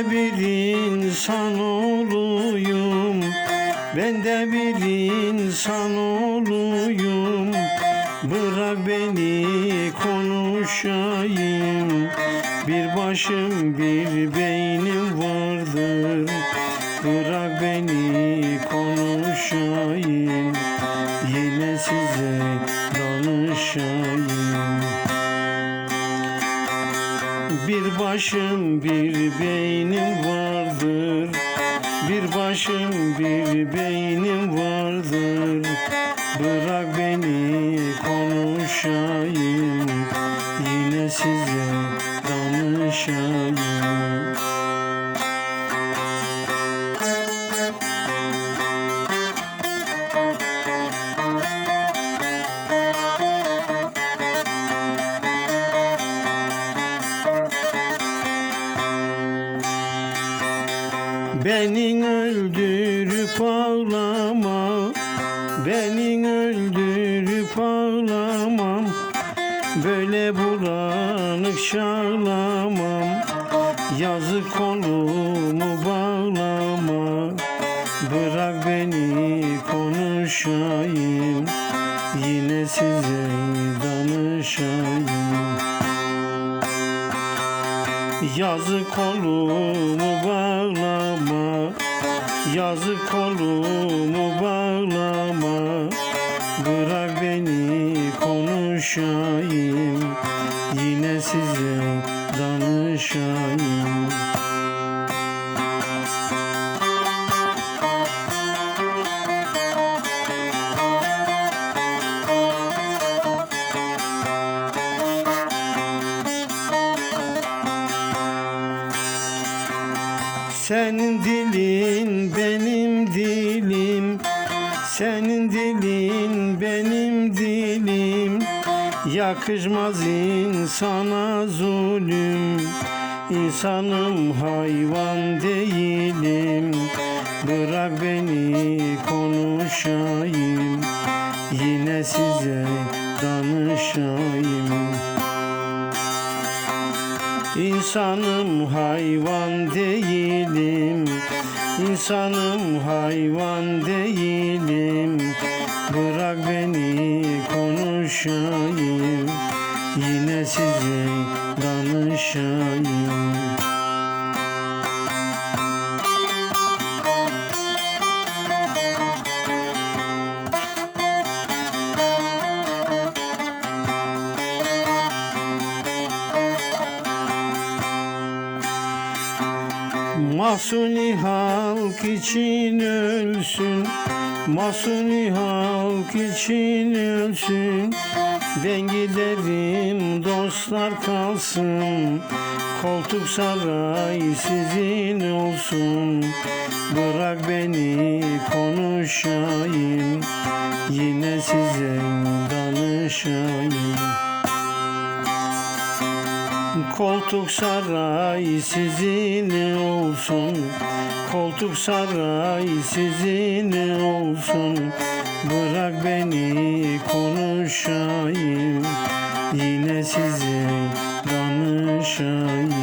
de bir insan olayım Ben de bir insan olayım Bırak beni konuşayım. Bir başım bir beynim vardır. Bırak beni konuşayım bir başım bir beynim vardır. Bir başım bir beynim vardır. Bırak beni konuşayım. Yine size danışayım Beni öldürüp ağlama. Beni öldürüp ağlamam Böyle bulanık şağlamam Yazık kolumu bağlama. Bırak beni konuşayım. Yine size danışayım Yazık kolumu bağlama? Yazık kolumu bağlama? Bırak beni konuşayım. Yine size danışayım Senin dilin benim dilim. Senin dilin benim dilim. Yakışmaz insana zulüm. İnsanım hayvan değilim. Bırak beni konuşayım. Yine size danışayım İnsanım hayvan değilim. İnsanım hayvan değilim. Bırak beni konuşayım. Yine size danışayım Masuni halk için ölsün Masuni halk için ölsün. Ben giderim dostlar kalsın Koltuk saray sizin olsun. Bırak beni konuşayım Yine size danışayım Koltuk saray sizin olsun. Koltuk saray sizin olsun. Bırak beni konuşayım. Yine size danışayım